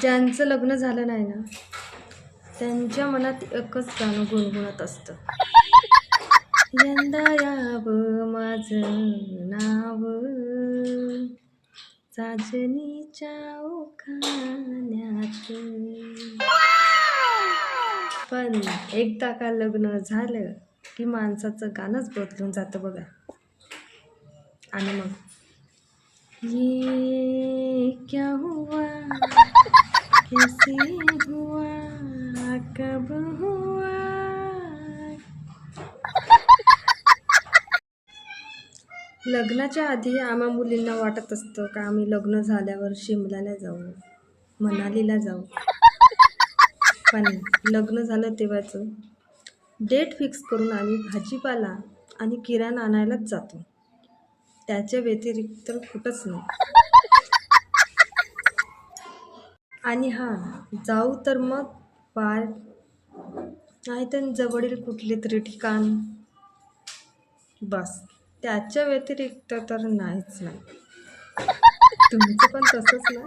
ज्यांचं लग्न झालं नाही ना त्यांच्या मनात एकच गाणं गुणगुणत असतं. यंदा यावं माझं नाव. चाचणीच्या ओखाण्यात पण एकदा का लग्न झालं की माणसाचं गाणंच बदलून जातं बघा. आणि मग? ये क्या हो कैसे हुआ कब हुआ? लग्नाच्या आधी आम्हा मुलींना वाटत असतं का आम्ही लग्न झाल्यावर शिमल्याला जाऊ मनालीला जाऊ. पण लग्न झालं तेव्हाचं डेट फिक्स करून आम्ही भाजीपाला आणि किराणा आणायलाच जातो. त्याच्या व्यतिरिक्त कुठंच नाही. आणि हां जाऊ तर मग पार्क नाहीतर जवळील कुठले तरी ठिकाण. बस त्याच्या व्यतिरिक्त तर नाहीच नाही तुमचं पण तसंच ना?